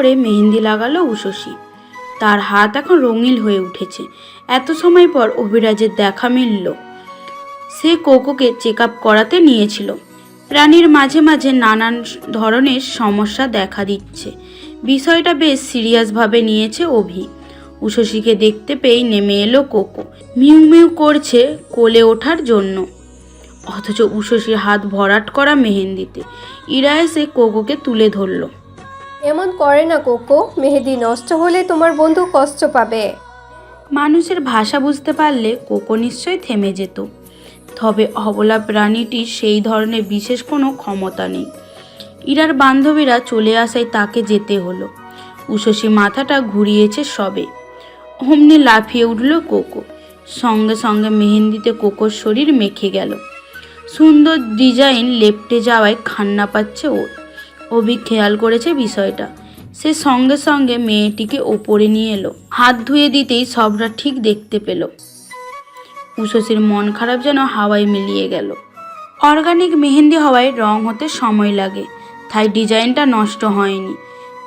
করে মেহেন্দি লাগালো উষসী তার হাত এখন রঙিল হয়ে উঠেছে। এত সময় পর অভিরাজের দেখা মিলল। সে কোকোকে চেক আপ করাতে নিয়েছিল। প্রাণীর মাঝে মাঝে নানান ধরনের সমস্যা দেখা দিচ্ছে। বিষয়টা বেশ সিরিয়াসভাবে নিয়েছে অভি। উষসীকে দেখতে পেয়ে নেমে এলো কোকো। মিউ মিউ করছে কোলে ওঠার জন্য। অথচ উষসীর হাত ভরাট করা মেহেন্দিতে। ইরা এসে কোকোকে তুলে ধরল। এমন করে না, কোকো। মেহেদি নষ্ট হলে তোমার বন্ধু কষ্ট পাবে। মানুষের ভাষা বুঝতে পারলে কোকো নিশ্চয় থেমে যেত। তবে অবলা প্রাণীটির সেই ধরনের বিশেষ কোনো ক্ষমতা নেই। ইরার বান্ধবীরা চলে আসায় তাকে যেতে হলো। উষসী মাথাটা ঘুরিয়েছে সবে। অমনি লাফিয়ে উঠল কোকো। সঙ্গে সঙ্গে মেহেন্দিতে কোকোর শরীর মেখে গেল। সুন্দর ডিজাইন লেপটে যাওয়ায় খান্না পাচ্ছে ওর। অভি খেয়াল করেছে বিষয়টা। সে সঙ্গে সঙ্গে মেয়েটিকে ওপরে নিয়ে এলো। হাত ধুয়ে দিতেই সবটা ঠিক দেখতে পেল। উষসীর মন খারাপ যেন হাওয়ায় মিলিয়ে গেল। অর্গানিক মেহেন্দি হওয়ায় রং হতে সময় লাগে, তাই ডিজাইনটা নষ্ট হয়নি।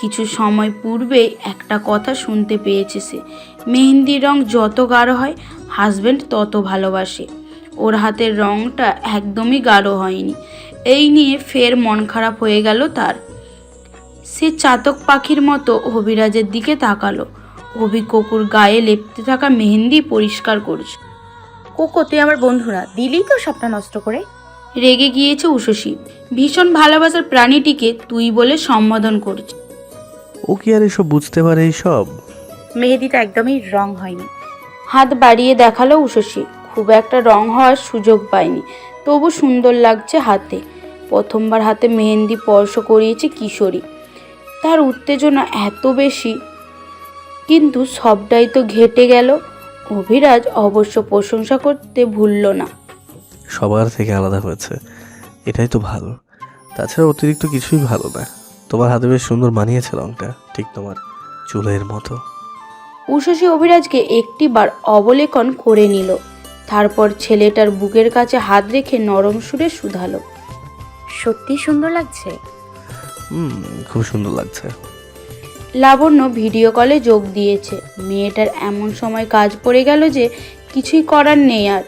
কিছু সময় পূর্বে একটা কথা শুনতে পেয়েছে সে। মেহেন্দির রং যত গাঢ় হয় হাজবেন্ড তত ভালোবাসে। ওর হাতের রংটা একদমই গাঢ় হয়নি। এই নিয়ে ফের মন খারাপ হয়ে গেল তার। সে চাতক পাখির মতো অভিরাজের দিকে তাকালো। অভি কোকুর গায়ে লেপতে থাকা মেহেন্দি পরিষ্কার করছে। কোকো তুই আমার বন্ধুরা দিলি তো সবটা নষ্ট করে? রেগে গিয়েছে উষসী। ভীষণ ভালোবাসার প্রাণীটিকে তুই বলে সম্বোধন করছে। ও কি আর এসব বুঝতে পারে এইসব? মেহেদিটা একদমই রং হয়নি। হাত বাড়িয়ে দেখাল উষসী। খুব একটা রং হওয়ার সুযোগ পায়নি। তবু সুন্দর লাগছে হাতে। প্রথমবার হাতে মেহেন্দি স্পর্শ করিয়েছে কিশোরী। তার উত্তেজনা এত বেশি কিন্তু সবটাই তো ঘেটে গেল। অভিরাজ অবশ্য প্রশংসা করতে ভুলল না। সবার থেকে আলাদা হয়েছে। এটাই তো ভালো। তাছাড়া অতিরিক্ত কিছুই ভালো না। তোমার হাতে বেশ সুন্দর মানিয়েছে রংটা ঠিক তোমার চুলের মতো। উষসী অভিরাজকে একটিবার অবলেখন করে নিল। তারপর ছেলেটার বুকের কাছে হাত রেখে নরম সুরে শুধালো। সত্যি সুন্দর লাগছে? হুম খুব সুন্দর লাগছে। লাবণ্য ভিডিও কলে যোগ দিয়েছে। মেয়েটার এমন সময় কাজ পড়ে গেল যে কিছুই করার নেই আর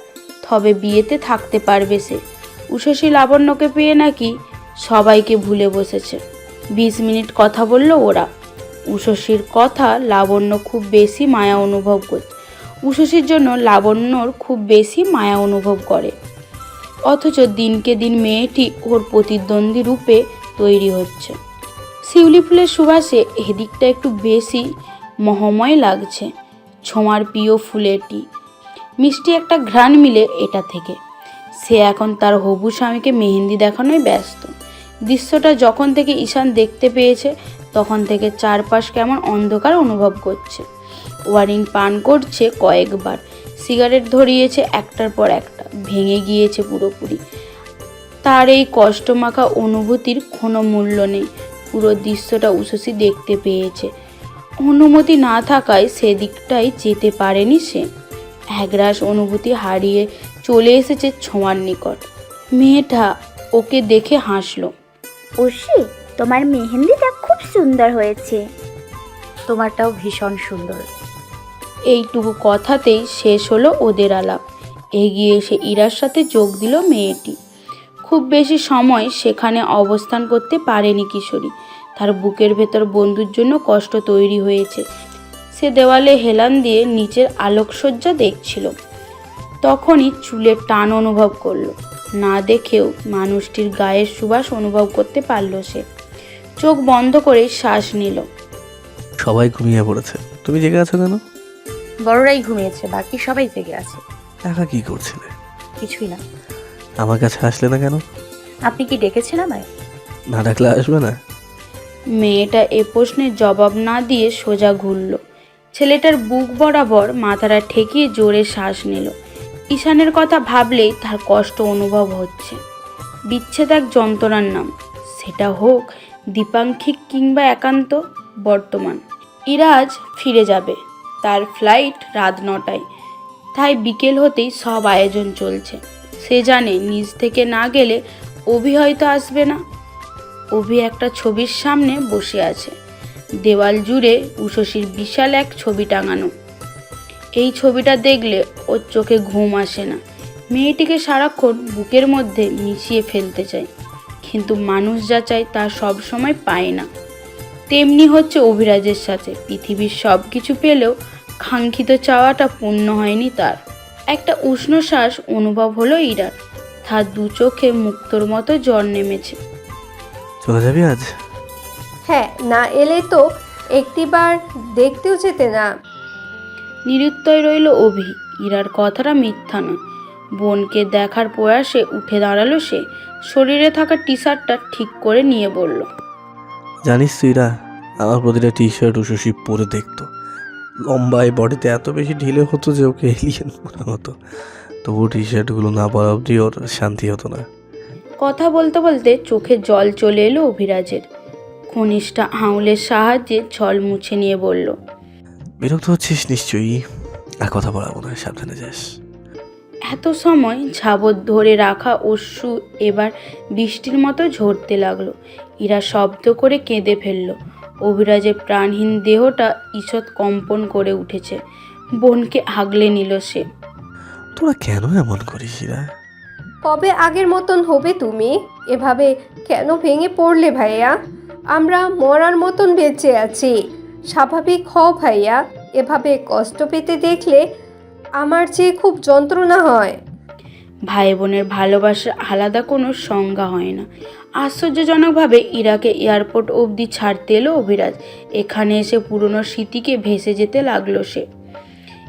তবে বিয়েতে থাকতে পারবে সে। উষসী লাবণ্যকে পেয়ে নাকি সবাইকে ভুলে বসেছে। বিশ মিনিট কথা বলল ওরা। উষসীর কথা লাবণ্য খুব বেশি মায়া অনুভব করছে। উষসীর জন্য লাবণ্যর খুব বেশি মায়া অনুভব করে। অথচ দিনকে দিন মেয়েটি ওর প্রতিদ্বন্দ্বী রূপে তৈরি হচ্ছে। শিউলি ফুলের সুবাসে এদিকটা একটু বেশি মহময় লাগছে, ছোঁয়ার প্রিয় ফুলেটি মিষ্টি একটা ঘ্রাণ মিলে এটা থেকে। সে এখন তার হবু স্বামীকে মেহেন্দি দেখানোয় ব্যস্ত। দৃশ্যটা যখন থেকে ঈশান দেখতে পেয়েছে, তখন থেকে চারপাশ কেমন অন্ধকার অনুভব করছে। ওয়ারিং পান করছে কয়েকবার। সিগারেট ধরিয়েছে একটার পর একটা। ভেঙে গিয়েছে পুরোপুরি। তার এই কষ্টমাখা অনুভূতির কোনো মূল্য নেই। পুরো দৃশ্যটা উষসী দেখতে পেয়েছে। অনুমতি না থাকায় সেদিকটাই যেতে পারেনি সে। একরাশ অনুভূতি হারিয়ে চলে এসেছে ছোঁয়ার নিকট। মেয়েটা ওকে দেখে হাসলো। ওশি তোমার মেহেন্দিটা খুব সুন্দর হয়েছে। তোমারটাও ভীষণ সুন্দর। এইটুকু কথাতেই শেষ হলো ওদের আলাপ। এগিয়ে এসে ইরার সাথে যোগ দিল মেয়েটি। খুব বেশি সময় সেখানে অবস্থান করতে পারেনি কিশোরী। তার বুকের ভেতর বন্ধুর জন্য কষ্ট তৈরি হয়েছে। সে দেওয়ালে হেলান দিয়ে নিচের আলোকসজ্জা দেখছিল। তখনই চুলের টান অনুভব করল। না দেখেও মানুষটির গায়ের সুবাস অনুভব করতে পারল সে। চোখ বন্ধ করে শ্বাস নিল। সবাই ঘুমিয়ে পড়েছে। তুমি জেগে আছো কেন? বড়রাই ঘুমিয়েছে বাকি সবাই জেগে আছে। একা কি করছিলে? কিছুই না। আমার কাছে আসলে না কেন? আপনি কি ডেকেছেন আমায়? না ডাকলে আসবে না? মেয়েটা এ প্রশ্নের জবাব না দিয়ে সোজা ঘুরল। ছেলেটার বুক বরাবর মাথাটা ঠেকিয়ে জোরে শ্বাস নিল। ঈশানের কথা ভাবলেই তার কষ্ট অনুভব হচ্ছে। বিচ্ছেদ এক যন্ত্রণার নাম। সেটা হোক দীপাঙ্ক্ষিক কিংবা একান্ত বর্তমান। ইরাজ ফিরে যাবে। তার ফ্লাইট রাত নটায়। তাই বিকেল হতেই সব আয়োজন চলছে। সে জানে নিজ থেকে না গেলে অভি হয়তো আসবে না। অভি একটা ছবির সামনে বসে আছে। দেওয়াল জুড়ে উষসীর বিশাল এক ছবি টাঙানো। এই ছবিটা দেখলে ওর চোখে ঘুম আসে না। মেয়েটিকে সারাক্ষণ বুকের মধ্যে মিশিয়ে ফেলতে চায়। কিন্তু মানুষ যা চায় তা সব সময় পায় না। তেমনি হচ্ছে অভিরাজের সাথে। পৃথিবীর সব কিছু পেলেও কাঙ্ক্ষিত চাওয়াটা পূর্ণ হয়নি তার। একটা উষ্ণ শ্বাস অনুভব হলো ইরার। তার দু চোখে মুক্তোর মতো জ্বর নেমেছে। চলে যাবি আজ? হ্যাঁ না এলে তো একটিবার দেখতেও যেতে না। নিরুত্তর রইল অভি। ইরার কথাটা মিথ্যা নয়। বোনকে দেখার প্রয়াসে উঠে দাঁড়াল সে। শরীরে থাকা টি শার্টটা ঠিক করে নিয়ে বলল জানিস তুই রা আমার প্রতিটা টি শার্ট উশসী পরে দেখতো। লম্বায় বডিতে এত বেশি ঢিলে হতো যে ওকে এলিয়েন মনে হতো। তবু টি শার্টগুলো না পরা অবধি ওর শান্তি হতো না। কথা বলতে বলতে চোখে জল চলে এলো অভিরাজের। কনিষ্ঠা আঙুলের সাহায্যে জল মুছে নিয়ে বলল বিরক্ত হচ্ছিস নিশ্চয়ই? আর কথা বলাবো না সাবধানে যাস। এত সময় ঝাবত ধরে রাখা অশ্রু এবার বৃষ্টির মতো ঝরতে লাগল। ইরা শব্দ করে কেঁদে ফেলল। অভিরাজের প্রাণহীন দেহটা ঈষৎ কম্পন করে উঠেছে। বোনকে আগলে নিল সে। তোরা কেন এমন করিস ইরা? কবে আগের মতন হবে তুমি। এভাবে কেন ভেঙে পড়লে ভাইয়া? আমরা মরার মতন বেঁচে আছি। স্বাভাবিক হও ভাইয়া। এভাবে কষ্ট পেতে দেখলে আমার যে খুব যন্ত্রণা হয়। ভাই বোনের ভালোবাসার আলাদা কোনো সংজ্ঞা হয় না। আশ্চর্যজনকভাবে ইরাকে এয়ারপোর্ট অবধি ছাড়তে এলো অভিরাজ। এখানে এসে পুরনো স্মৃতিকে ভেসে যেতে লাগল সে।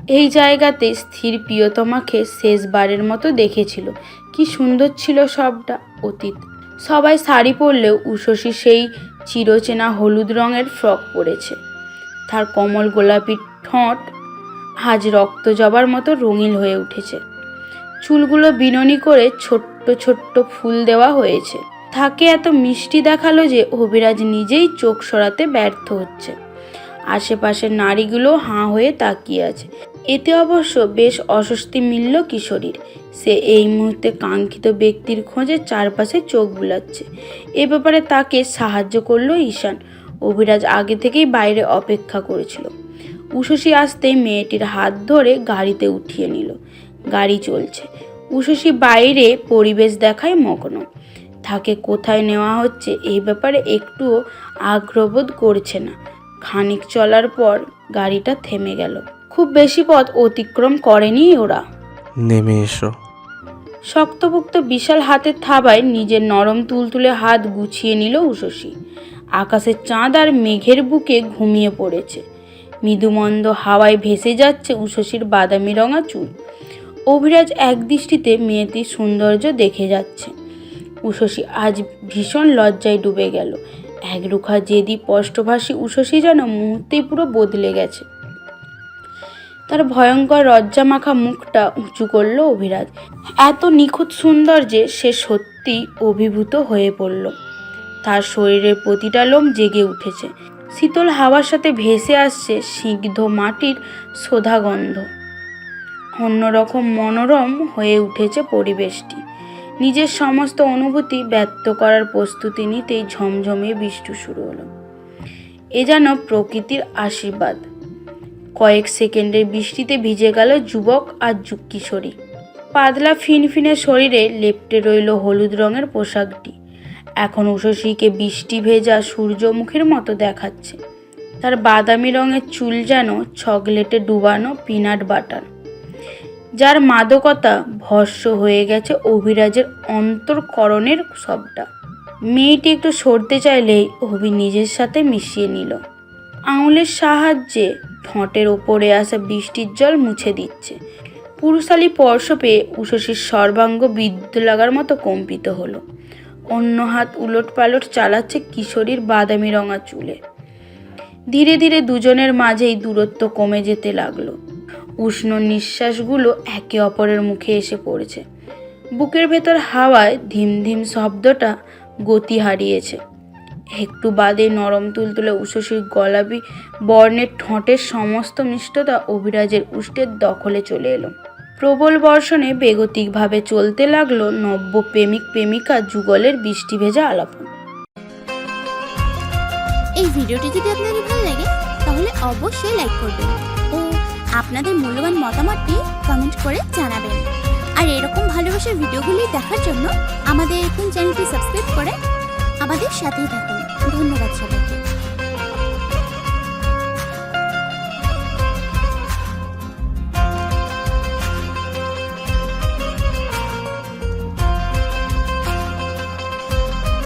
এই জায়গাতে স্থির প্রিয়তমাকে শেষবারের মতো দেখেছিল। কি সুন্দর ছিল সবটা, অতীত। সবাই শাড়ি পরলেও উষসী সেই চিরচেনা হলুদ রঙের ফ্রক পরেছে। তার কমল গোলাপি ঠোঁট আজ রক্ত জবার মতো রঙিন হয়ে উঠেছে। চুলগুলো বিননি করে ছোট্ট ছোট্ট ফুল দেওয়া হয়েছে। তাকে এত মিষ্টি দেখাল যে অভিরাজ নিজেই চোখ সরাতে ব্যর্থ হচ্ছে। আশেপাশের নারীগুলো হাঁ হয়ে তাকিয়ে আছে। এতে অবশ্য বেশ অস্বস্তি মিলল কিশোরীর। সে এই মুহূর্তে কাঙ্ক্ষিত ব্যক্তির খোঁজে চারপাশে চোখ বুলাচ্ছে। এ ব্যাপারে তাকে সাহায্য করল ঈশান। অভিরাজ আগে থেকেই বাইরে অপেক্ষা করেছিল। উষসী আসতেই মেয়েটির হাত ধরে গাড়িতে উঠিয়ে নিল। গাড়ি চলছে। উষসী বাইরে পরিবেশ দেখায় মগ্ন। তাকে কোথায় নেওয়া হচ্ছে এই ব্যাপারে একটুও আগ্রহবোধ করছে না। খানিক চলার পর গাড়িটা থেমে গেল। খুব বেশি পথ অতিক্রম করেনি ওরা। নেমে এসো। শক্তপোক্ত বিশাল হাতের থাবায় নিজের নরম তুলতুলে হাত গুছিয়ে নিল উষসী আকাশের চাঁদ আর মেঘের বুকে ঘুমিয়ে পড়েছে। মৃদুমন্দ হাওয়ায় ভেসে যাচ্ছে উষসীর বাদামি রঙা চুল। অভিরাজ একদৃষ্টিতে মেয়েটির সৌন্দর্য দেখে যাচ্ছে। উষসী আজ ভীষণ লজ্জায় ডুবে গেল। একরুখা জেদি স্পষ্টভাষী উষসী যেন মুহূর্তেই পুরো বদলে গেছে। তার ভয়ঙ্কর লজ্জা মাখা মুখটা উঁচু করল অভিরাজ। এত নিখুঁত সুন্দর যে সে সত্যি অভিভূত হয়ে পড়ল। তার শরীরের প্রতিটা লোম জেগে উঠেছে। শীতল হাওয়ার সাথে ভেসে আসছে সিগ্ধ মাটির সোধা গন্ধ অন্যরকম মনোরম হয়ে উঠেছে পরিবেশটি। নিজের সমস্ত অনুভূতি ব্যক্ত করার প্রস্তুতি নিতেই ঝমঝমিয়ে বৃষ্টি শুরু হলো। এ যেন প্রকৃতির আশীর্বাদ। কয়েক সেকেন্ডের বৃষ্টিতে ভিজে গেল যুবক আর যু- কিশোরী। পাতলা ফিনফিনে শরীরে লেপ্টে রইল হলুদ রঙের পোশাকটি। এখন উষসীকে বৃষ্টি ভেজা সূর্যমুখীর মতো দেখাচ্ছে। তার বাদামি রঙের চুল যেন চকলেটে ডুবানো পিনাট বাটার। যার মাদকতা ভস্য হয়ে গেছে অভিরাজের অন্তর্করণের সবটা। মেয়েটি একটু সরতে চাইলেই অভি নিজের সাথে মিশিয়ে নিল। আঙুলের সাহায্যে ঠোঁটের ওপরে আসা বৃষ্টির জল মুছে দিচ্ছে। পুরুষালী স্পর্শ পেয়ে উষসীর সর্বাঙ্গ বিদ্যুৎ লাগার মতো কম্পিত হলো। অন্য হাত উলট পালট চালাচ্ছে কিশোরীর বাদামি রঙা চুলে। ধীরে ধীরে দুজনের মাঝেই দূরত্ব কমে যেতে লাগল। উষ্ণ নিঃশ্বাসগুলো একে অপরের মুখে এসে পড়েছে। বুকের ভেতর হাওয়ায় ধিম ধিম শব্দটা গতি হারিয়েছে। একটু বাদে নরম তুলতুলে উষসীর গলাবি, বর্ণের ঠোঁটের সমস্ত মিষ্টতা অভিরাজের উষ্টের দখলে চলে এলো। প্রবল বর্ষণে বেগতিকভাবে চলতে লাগল নব্য প্রেমিক প্রেমিকা যুগলের বৃষ্টি ভেজা আলাপন। এই ভিডিওটি যদি আপনাদের ভালো লাগে, তাহলে অবশ্যই লাইক করবেন ও আপনাদের মূল্যবান মতামতটি কমেন্ট করে জানাবেন। আর এরকম ভালোবাসার ভিডিওগুলি দেখার জন্য আমাদের এখন চ্যানেলটি সাবস্ক্রাইব করে আমাদের সাথেই থাকুন। ধন্যবাদ সবাইকে।